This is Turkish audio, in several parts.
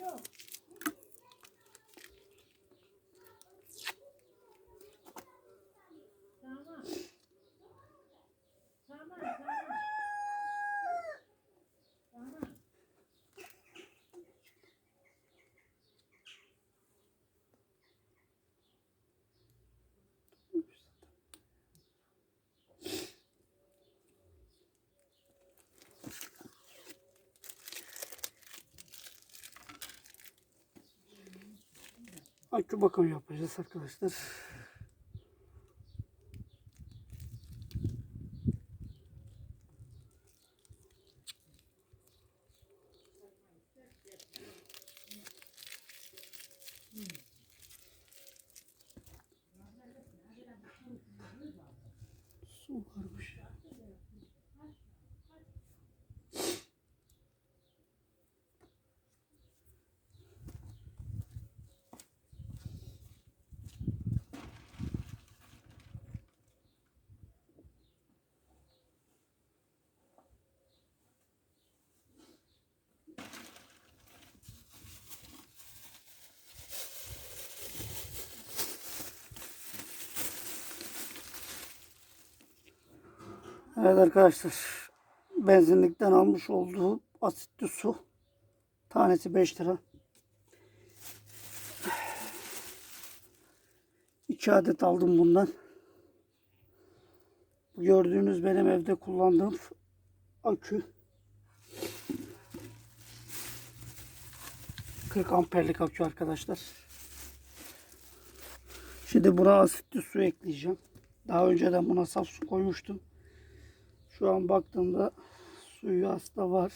yok. Akü bakım yapacağız arkadaşlar. Evet arkadaşlar. Benzinlikten almış olduğu asitli su. Tanesi 5 lira. 2 adet aldım bundan. Bu gördüğünüz benim evde kullandığım akü. 40 amperlik akü arkadaşlar. Şimdi buna asitli su ekleyeceğim. Daha önceden buna saf su koymuştum. Şu an baktığımda suyu aslında var.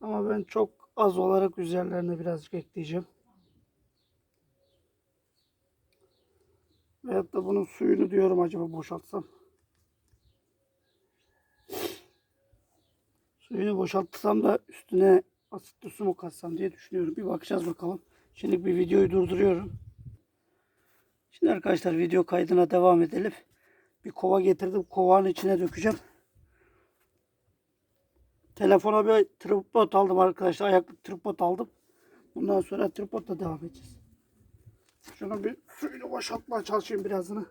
Ama ben çok az olarak üzerlerine birazcık ekleyeceğim. Veyahut da bunun suyunu diyorum acaba boşaltsam. Suyunu boşaltsam da üstüne asitli su mu katsam diye düşünüyorum. Bir bakacağız bakalım. Şimdi bir videoyu durduruyorum. Şimdi arkadaşlar video kaydına devam edelim. Bir kova getirdim. Kovanın içine dökeceğim. Telefona bir tripod aldım arkadaşlar. Ayaklık tripod aldım. Bundan sonra tripodla devam edeceğiz. Şunu bir suyunu boşaltmaya çalışayım birazını.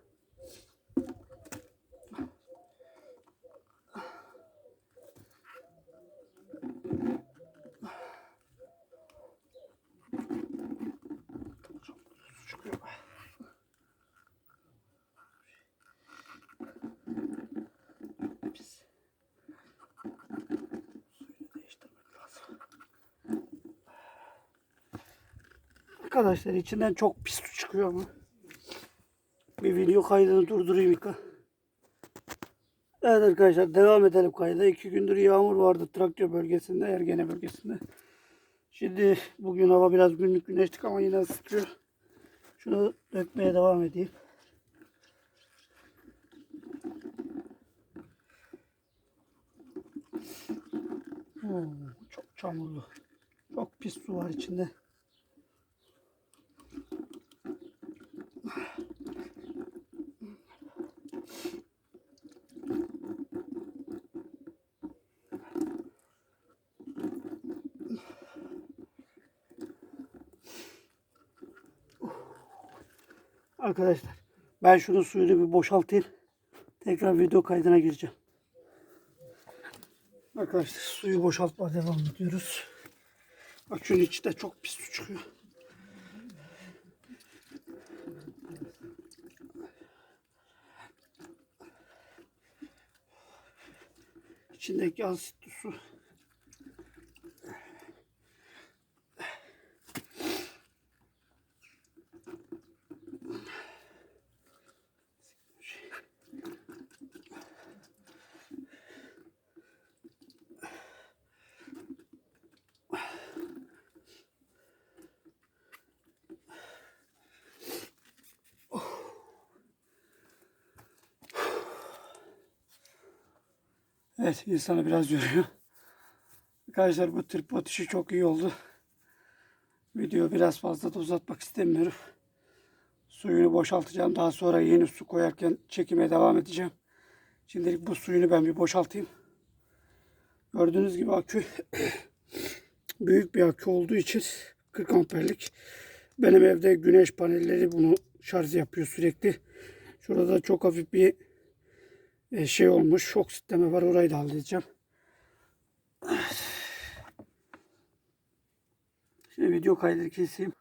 Arkadaşlar içinden çok pis su çıkıyor ama. Bir video kaydını durdurayım ilk. Evet arkadaşlar devam edelim kayda. İki gündür yağmur vardı Trakya bölgesinde, Ergene bölgesinde. Şimdi bugün hava biraz günlük güneşlik ama yine ısıtıyor. Şunu dökmeye devam edeyim. Oo, çok çamurlu. Çok pis su var içinde. Arkadaşlar ben şunun suyunu bir boşaltayım. Tekrar video kaydına gireceğim. Arkadaşlar suyu boşaltma devam ediyoruz. Bak şunun içi de çok pis su çıkıyor. İçindeki asitli su. Evet insanı biraz yoruyor. Arkadaşlar bu tripod işi çok iyi oldu. Video biraz fazla da uzatmak istemiyorum. Suyunu boşaltacağım. Daha sonra yeni su koyarken çekime devam edeceğim. Şimdilik bu suyunu ben bir boşaltayım. Gördüğünüz gibi akü büyük bir akü olduğu için 40 amperlik. Benim evde güneş panelleri bunu şarj yapıyor sürekli. Şurada çok hafif bir e, şey olmuş. Şok sistemi var. Orayı da halledeceğim. Şimdi video kaydını keseyim.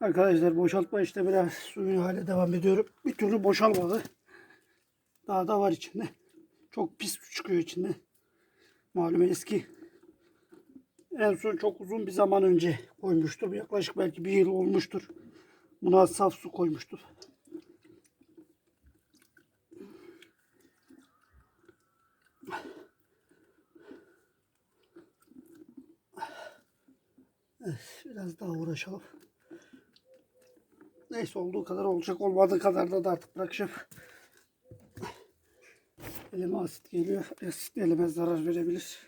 Arkadaşlar boşaltma işte biraz suyun hale devam ediyorum. Bir türlü boşalmadı. Daha da var içinde. Çok pis çıkıyor içinde. Malum eski. En son çok uzun bir zaman önce koymuştum. Yaklaşık belki bir yıl olmuştur. Buna saf su koymuştum. Evet, uğraşalım. Neyse olduğu kadar olacak. Olmadığı kadar da, da artık bırakacağım. Elime asit geliyor. Asit elime zarar verebilir.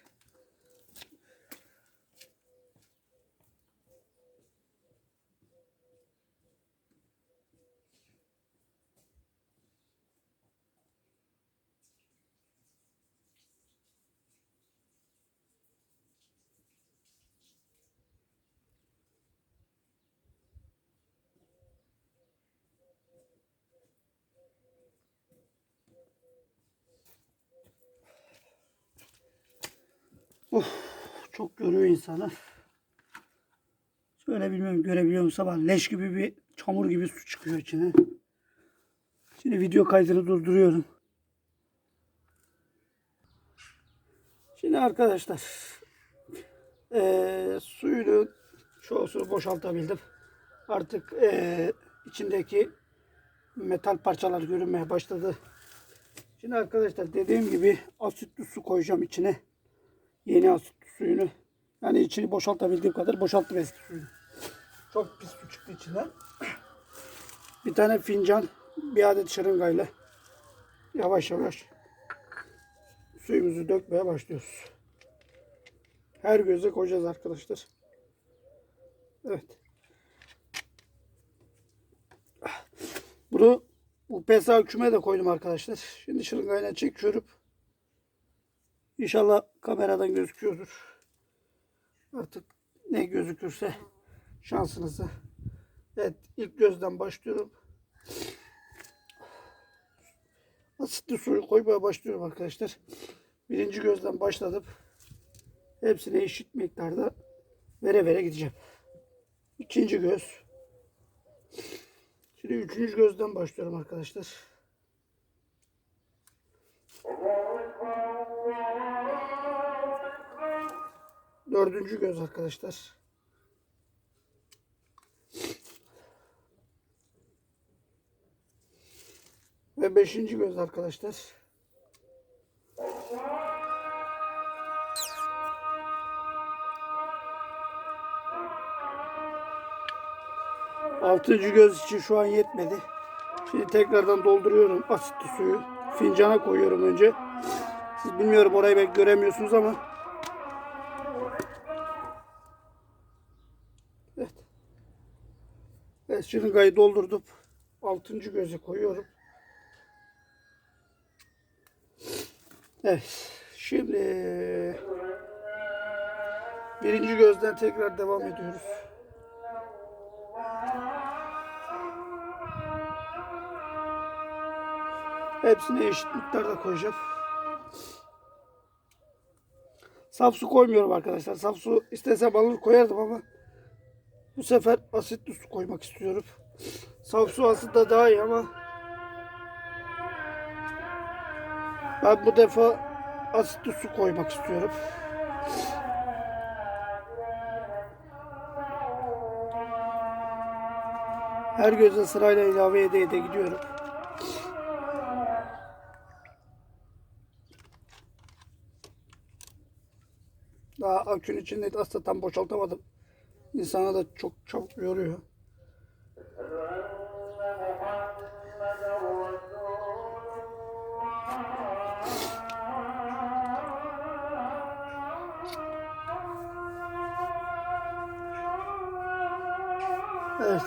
Of, çok görüyor insanı. Şöyle bilmiyorum görebiliyor musun ama leş gibi bir çamur gibi su çıkıyor içine. Şimdi video kaydını durduruyorum. Şimdi arkadaşlar eee suyunu çoğu suyu boşaltabildim. Artık eee, içindeki metal parçalar görünmeye başladı. Şimdi arkadaşlar dediğim gibi asitli su koyacağım içine yeni asitli suyunu. Yani içini boşaltabildiğim kadar boşalttım eski suyunu. Çok pis su çıktı içinden. Bir tane fincan, bir adet şırıngayla yavaş yavaş suyumuzu dökmeye başlıyoruz. Her göze koyacağız arkadaşlar. Evet. Bunu bu PSA küme de koydum arkadaşlar. Şimdi şırıngayla çekiyorum. İnşallah kameradan gözüküyordur. Artık ne gözükürse şansınızı. Evet ilk gözden başlıyorum. Asitli suyu koymaya başlıyorum arkadaşlar. Birinci gözden başladım. Hepsine eşit miktarda vere vere gideceğim. İkinci göz. Şimdi üçüncü gözden başlıyorum arkadaşlar. Dördüncü göz arkadaşlar. Ve beşinci göz arkadaşlar. Altıncı göz için şu an yetmedi. Şimdi tekrardan dolduruyorum asitli suyu. Fincana koyuyorum önce. Siz bilmiyorum orayı belki göremiyorsunuz ama. Evet şırıngayı doldurdum. Altıncı göze koyuyorum. Evet. Şimdi birinci gözden tekrar devam ediyoruz. Hepsine eşit miktarda koyacağım. Saf su koymuyorum arkadaşlar. Saf su istesem alır koyardım ama bu sefer asitli su koymak istiyorum. Saf su aslında daha iyi ama ben bu defa asitli su koymak istiyorum. Her göze sırayla ilave ede ede gidiyorum. Daha akünün içinde aslında tam boşaltamadım. İnsana da çok çabuk yoruyor. Evet.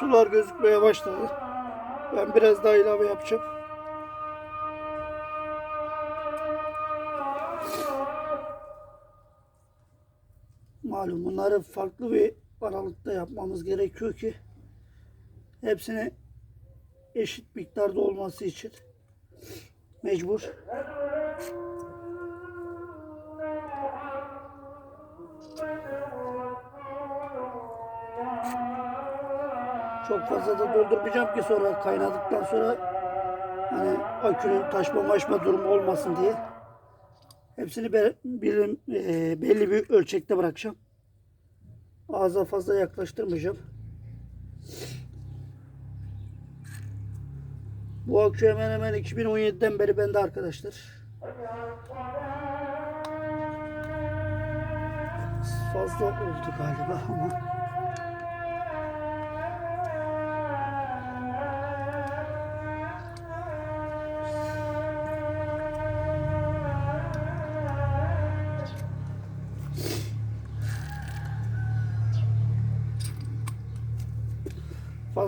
Sular gözükmeye başladı. Ben biraz daha ilave yapacağım. Malum bunları farklı bir aralıkta yapmamız gerekiyor ki hepsine eşit miktarda olması için mecbur. Çok fazla da doldurmayacağım ki sonra kaynadıktan sonra hani akünün taşma maşma durumu olmasın diye. Hepsini be- e, belli bir ölçekte bırakacağım. Ağza fazla yaklaştırmayacağım. Bu akü hemen hemen 2017'den beri bende arkadaşlar. Fazla oldu galiba ama.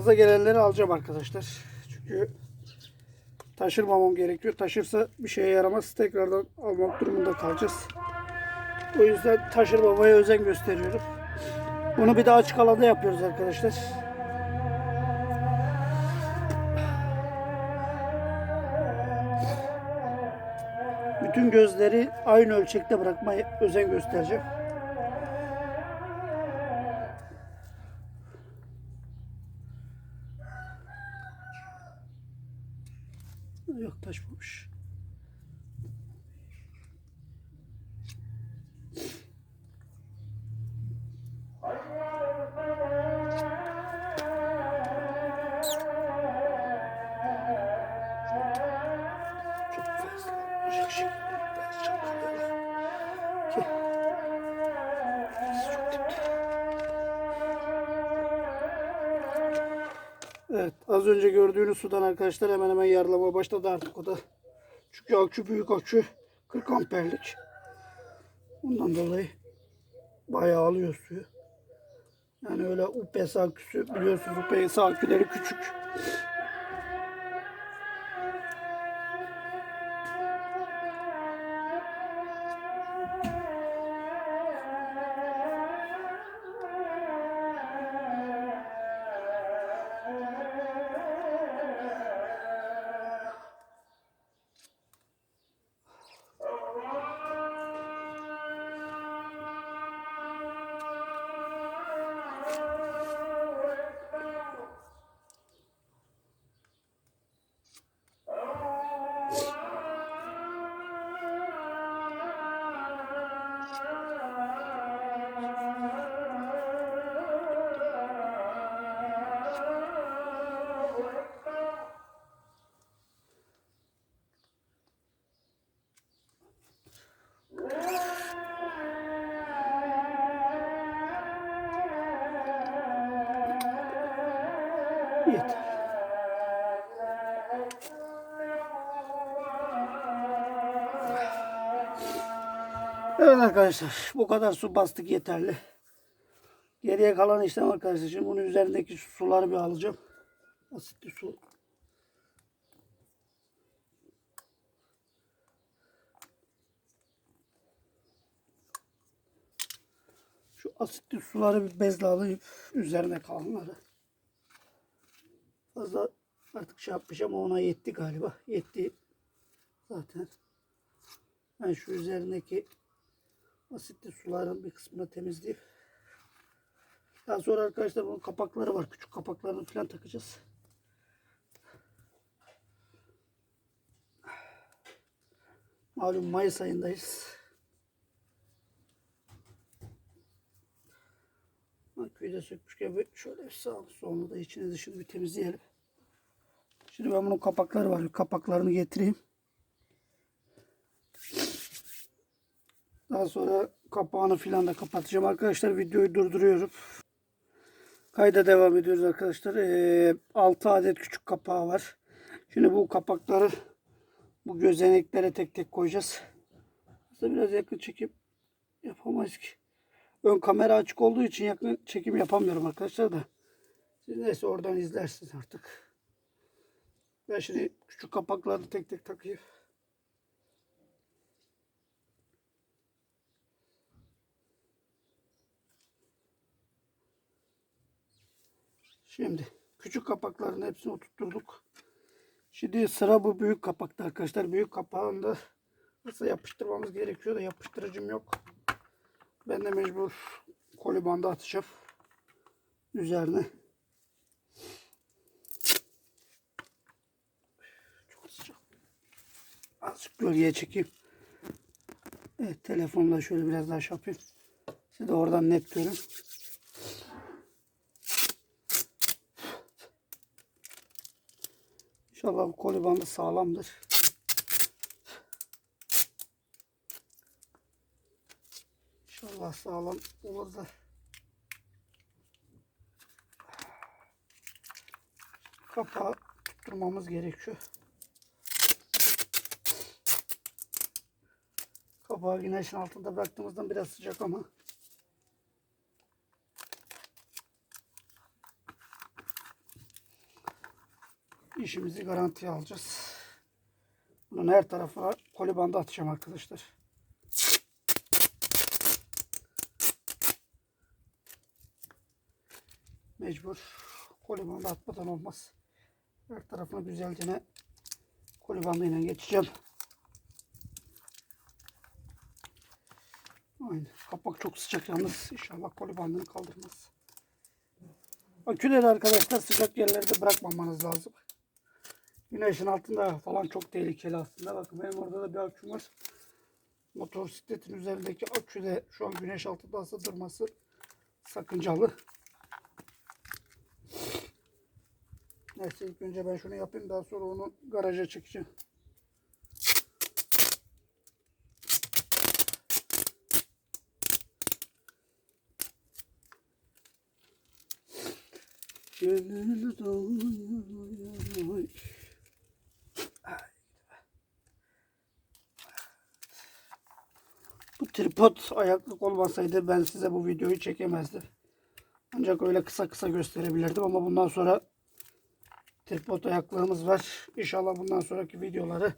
Fazla gelenleri alacağım arkadaşlar. Çünkü taşırmamam gerekiyor. Taşırsa bir şeye yaramaz. Tekrardan almak durumunda kalacağız. O yüzden taşırmamaya özen gösteriyorum. Bunu bir daha açık alanda yapıyoruz arkadaşlar. Bütün gözleri aynı ölçekte bırakmaya özen göstereceğim. Az önce gördüğünüz sudan arkadaşlar hemen hemen yarılama başladı artık o da. Çünkü akü büyük akü 40 amperlik. Ondan dolayı bayağı alıyor suyu. Yani öyle UPS aküsü biliyorsunuz UPS aküleri küçük. Arkadaşlar bu kadar su bastık yeterli. Geriye kalan işlem arkadaşlar. Şimdi bunun üzerindeki suları bir alacağım. Asitli su. Şu asitli suları bir bezle alayım. Üzerine kalanları. Fazla artık şey yapmayacağım ona yetti galiba. Yetti zaten. Ben şu üzerindeki asitli suların bir kısmını temizleyip daha sonra arkadaşlar bunun kapakları var. Küçük kapaklarını falan takacağız. Malum Mayıs ayındayız. Aküyü de sökmüşken şöyle sağ solunu da içini dışını bir temizleyelim. Şimdi ben bunun kapakları var. Kapaklarını getireyim. Daha sonra kapağını filan da kapatacağım. Arkadaşlar videoyu durduruyorum. Kayda devam ediyoruz arkadaşlar. Ee, 6 adet küçük kapağı var. Şimdi bu kapakları bu gözeneklere tek tek koyacağız. Aslında biraz yakın çekim yapamayız ki. Ön kamera açık olduğu için yakın çekim yapamıyorum arkadaşlar da. Siz neyse oradan izlersiniz artık. Ben şimdi küçük kapakları tek tek takayım. Şimdi küçük kapakların hepsini oturtturduk. Şimdi sıra bu büyük kapakta arkadaşlar. Büyük kapağında nasıl yapıştırmamız gerekiyor da yapıştırıcım yok. Ben de mecbur koli atacağım. Üzerine. Çok sıcak. Azıcık gölgeye çekeyim. Evet telefonla şöyle biraz daha şey yapayım. Siz de oradan net görün. İnşallah bu koli sağlamdır. İnşallah sağlam olur. Kapağı tutturmamız gerekiyor. Kapağı güneşin altında bıraktığımızdan biraz sıcak ama. İşimizi garantiye alacağız. Bunun her tarafına koli bandı atacağım arkadaşlar. Mecbur koli bandı atmadan olmaz. Her tarafına güzelce ne koli bandıyla geçeceğim. Aynen. Kapak çok sıcak yalnız. İnşallah koli bandını kaldırmaz. Aküleri arkadaşlar sıcak yerlerde bırakmamanız lazım. Güneşin altında falan çok tehlikeli aslında. Bakın benim orada da bir aküm var. Motosikletin üzerindeki akü de şu an güneş altında aslında durması sakıncalı. Neyse ilk önce ben şunu yapayım daha sonra onu garaja çekeceğim. Gönül doluyor. Tripod ayaklık olmasaydı ben size bu videoyu çekemezdim. Ancak öyle kısa kısa gösterebilirdim ama bundan sonra tripod ayaklığımız var. İnşallah bundan sonraki videoları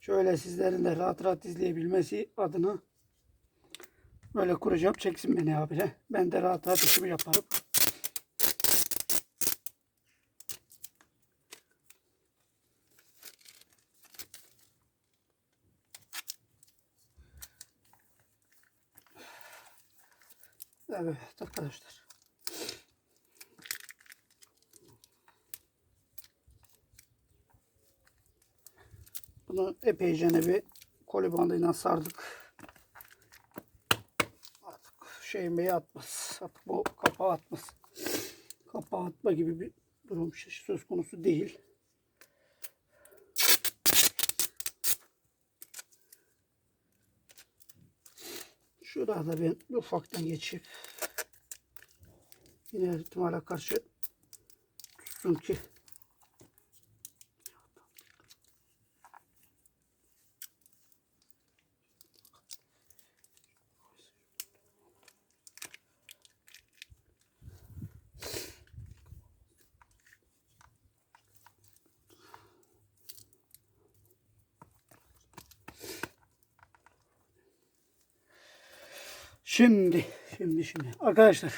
şöyle sizlerin de rahat rahat izleyebilmesi adına böyle kuracağım. Çeksin beni abire. Ben de rahat rahat işimi yaparım. Evet arkadaşlar. Bunu epeyce bir koli bandıyla sardık. Artık şeymeyi atmaz. Artık bu kapağı atmaz. Kapağı atma gibi bir durum söz konusu değil. Şurada ben ufaktan geçip yine her ihtimale karşı tutsun ki Şimdi, şimdi, şimdi. Arkadaşlar,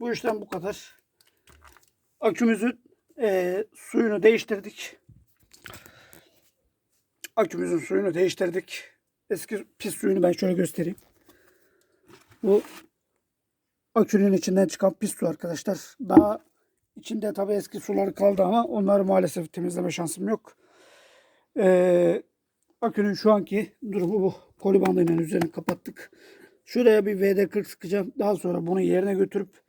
bu işlem bu kadar. Akümüzün eee, suyunu değiştirdik. Akümüzün suyunu değiştirdik. Eski pis suyunu ben şöyle göstereyim. Bu akünün içinden çıkan pis su arkadaşlar. Daha içinde tabii eski sular kaldı ama onları maalesef temizleme şansım yok. Eee akünün şu anki durumu bu. Koli bandıyla üzerine kapattık. Şuraya bir VD40 sıkacağım. Daha sonra bunu yerine götürüp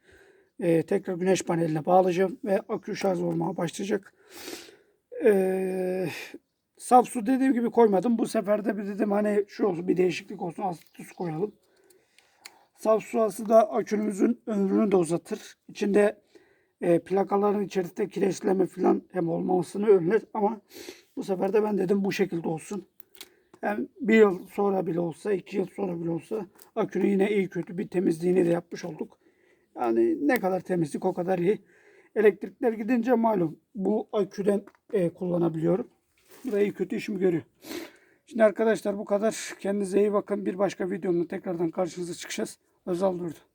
e, tekrar güneş paneline bağlayacağım ve akü şarj olmaya başlayacak. E, saf su dediğim gibi koymadım. Bu sefer de bir dedim hani şu olsun bir değişiklik olsun asitli su koyalım. Saf su aslında akümüzün ömrünü de uzatır. İçinde e, plakaların içerisinde kireçleme falan hem olmamasını önler ama bu sefer de ben dedim bu şekilde olsun. Hem bir yıl sonra bile olsa, iki yıl sonra bile olsa akünün yine iyi kötü bir temizliğini de yapmış olduk. Yani ne kadar temizlik o kadar iyi. Elektrikler gidince malum bu aküden e, kullanabiliyorum. Bu iyi kötü işimi görüyor. Şimdi arkadaşlar bu kadar. Kendinize iyi bakın. Bir başka videomda tekrardan karşınıza çıkacağız. Özal durdu.